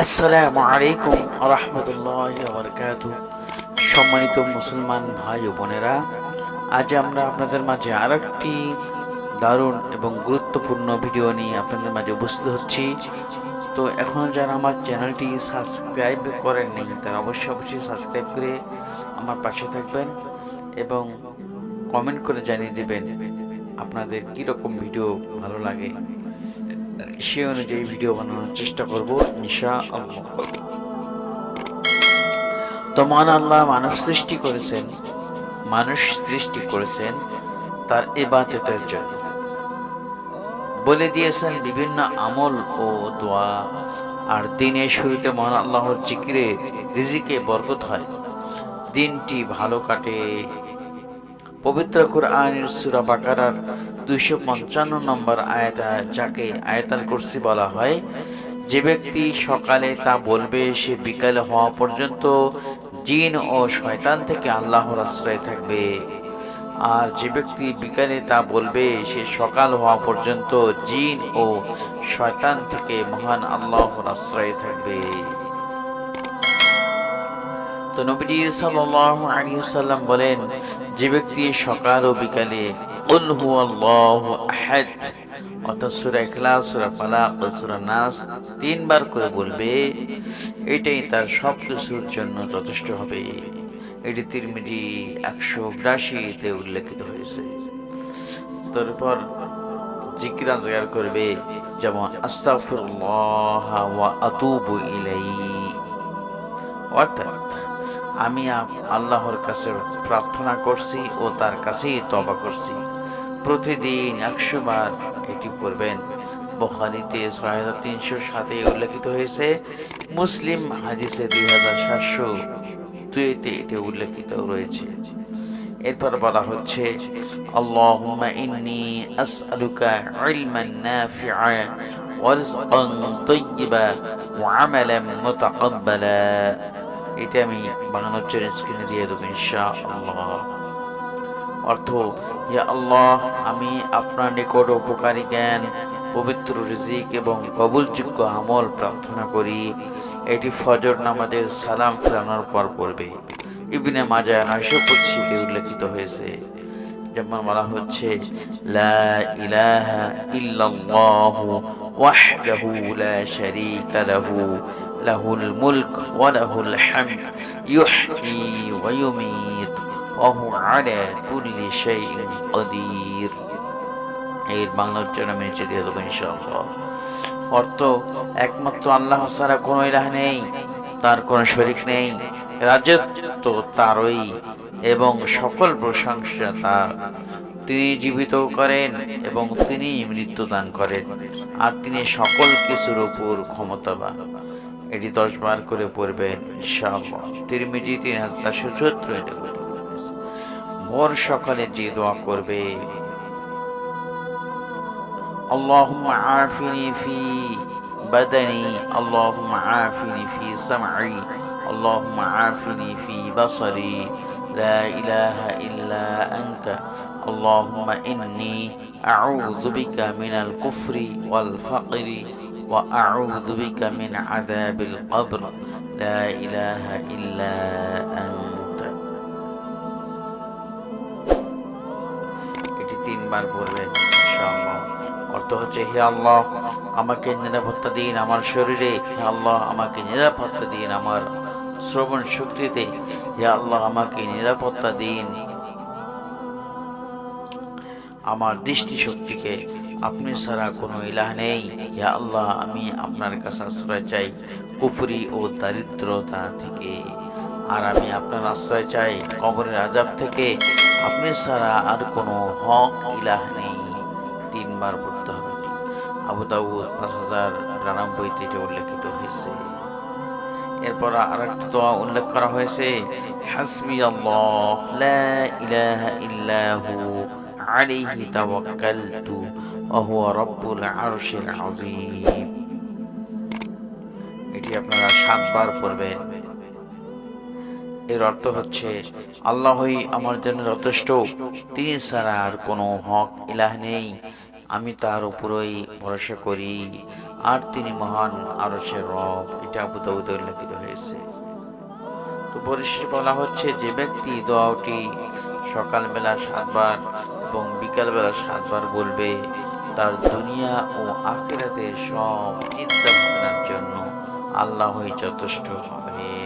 আসসালামু আলাইকুম রহমতুল্লাহ বরকাত সম্মানিত মুসলমান ভাই ও বোনেরা, আজ আমরা আপনাদের মাঝে আর একটি দারুণ এবং গুরুত্বপূর্ণ ভিডিও নিয়ে আপনাদের মাঝে উপস্থিত হচ্ছি। তো এখন যারা আমার চ্যানেলটি সাবস্ক্রাইব করেন করেননি, তারা অবশ্যই অবশ্যই সাবস্ক্রাইব করে আমার পাশে থাকবেন এবং কমেন্ট করে জানিয়ে দেবেন আপনাদের কীরকম ভিডিও ভালো লাগে। সে অনুযায়ী ভিডিও বানানোর চেষ্টা করব ইনশা আল্লাহ তো মহান আল্লাহ মানব সৃষ্টি করেছেন, মানুষ সৃষ্টি করেছেন তার এবাদতের জন্য। বলে দিয়েছেন বিভিন্ন আমল ও দোয়া, আর দিনের শুরুতে মহান আল্লাহর জিকিরে রিজিকে বরকত হয়। দিনটি ভালো কাটে। পবিত্র কুরআনের সূরা বাকারার দুইশো পঞ্চান্ন নম্বর আয়াতা, যাকে আয়াতাল কুরসি বলা হয়, যে ব্যক্তি সকালে তা বলবে, সে বিকালে হওয়া পর্যন্ত জিন ও শয়তান থেকে আল্লাহর আশ্রয় থাকবে। আর যে ব্যক্তি বিকালে তা বলবে, সে সকাল হওয়া পর্যন্ত জিন ও শয়তান থেকে মহান আল্লাহর আশ্রয় থাকবে। তো নবীজি সাল্লাল্লাহু আলাইহি ওয়াসাল্লাম বলেন, যে ব্যক্তি সকাল ও বিকালে কুল হুয়াল্লাহু আহাদ, অর্থাৎ সূরা ইখলাস, সূরা ফালাক ও সূরা নাস তিনবার করে বলবে, এটাই তার সব কিছুর জন্য যথেষ্ট হবে। এটি তিরমিজি একশো বিরাশিতে উল্লেখিত হয়েছে। তারপর জিকির আজগার করবে, যেমন, আস্তাগফিরুল্লাহ ওয়া আতুবু ইলাইহি। অর্থাৎ আমি আল্লাহর কাছে প্রার্থনা করছি ও তার কাছেই তবা করছি। প্রতিদিন একশো বার এটি পড়বেন। বখারিতে ছয় হাজার তিনশো সাতে উল্লেখিত হয়েছে, মুসলিম হাদিসে দুই হাজার সাতশো দুইতে এটি উল্লেখিত রয়েছে। এরপর বলা হচ্ছে, আল্লাহুম্মা ইন্নী আসআলুকা ইলমান নাফিআ ওয়ারযকান তাইয়্যিবা ওয়া এটা আমি বাংলার জন্য স্ক্রিনে দিয়ে দেবো, ইনশাআল্লাহ। অর্থ, ইয়া আল্লাহ, আমি আপনার নিকট উপকারী জ্ঞান, পবিত্র রিজিক এবং কবুলযোগ্য আমল প্রার্থনা করি। এটি ফজর নামাজের সালাম ফেরানোর পর পড়বে। ইবনে মাজা নয়শো পঁচিশে উল্লেখিত হয়েছে, যেমন বলা হচ্ছে, লা ইলাহা ইল্লাল্লাহু ওয়াহদাহু লা শারীকা লাহু লাহুল মুলক ওয়া লাহুল হামদ, ইউহয়ি ওয়া ইউমীত, ওয়া হুয়া আলা এর বাংলা উচ্চারণ আমি নিচে দিয়ে দেবো ইনশাআল্লাহ। অর্থ, একমাত্র আল্লাহ ছাড়া কোনো ইলাহ নেই, তার কোনো শরিক নেই, রাজত্ব তারই এবং সকল প্রশংসা তার। তিনি জীবিত করেন এবং তিনি মৃত্যু দান করেন, আর তিনি সকল কিছুর উপর ক্ষমতাবান। এটি দশ বার করে পড়বেন ইনশাআল্লাহ তিরমিজি তিন হাজার চারশো চুয়াত্তর এটা উল্লেখ করেছে। ভোর সকালে যে দোয়া করবে اللهم عافني في بدني اللهم عافني في سمعي اللهم عافني في بصري لا إله إلا أنت اللهم إني أعوذ بك من الكفر والفقر وأعوذ بك من عذاب القبر لا إله إلا أنت এটি তিনবার বলবেন ইনশাআল্লাহ অর্থ হচ্ছে হে আল্লাহ আমাকে নিরাপত্তা দিন আমার শরীরে হে আল্লাহ আমাকে নিরাপত্তা দিন আমার শ্রবণ শক্তিতে হে আল্লাহ আমাকে নিরাপত্তা দিন আমার দৃষ্টি শক্তিকে আপনি ছাড়া কোনো ইলাহ নেই। হে আল্লাহ, আমি আপনার কাছে আশ্রয় চাই। কুফরি ও দারিদ্রতা থেকে। আর আমি আপনার আশ্রয় চাই কবরের আজাব থেকে। আপনি ছাড়া আর কোনো হক, ইলাহ নেই। তিনবার পড়তে হবে। আবু পাঁচ হাজার বিরানব্বইতে এটি উল্লেখিত হয়েছে। এরপর আরেকটি দোয়া উল্লেখ করা হয়েছে, হাসবি আল্লাহ, লা ইলাহা ইল্লাহু। তাওয়াক্কালতু ওয়া হুয়া রাব্বুল আরশিল আযীম এটি আপনারা সাতবার পড়বেন। এর অর্থ হচ্ছে, আল্লাহই আমার জন্য যথেষ্ট। তিনি ছাড়া আর কোনো হক ইলাহ নেই। আমি তার উপরই ভরসা করি। আর তিনি মহান আরশের রব। এটা আবু উল্লেখিত হয়েছে। তো পরিশেষে বলা হচ্ছে, যে ব্যক্তি দোয়াটি সকালবেলা সাতবার এবং বিকালবেলা সাতবার বলবে, তার দুনিয়া ও আখেরাতে সব চিন্তা ভাবনার জন্য আল্লাহই যথেষ্ট হবে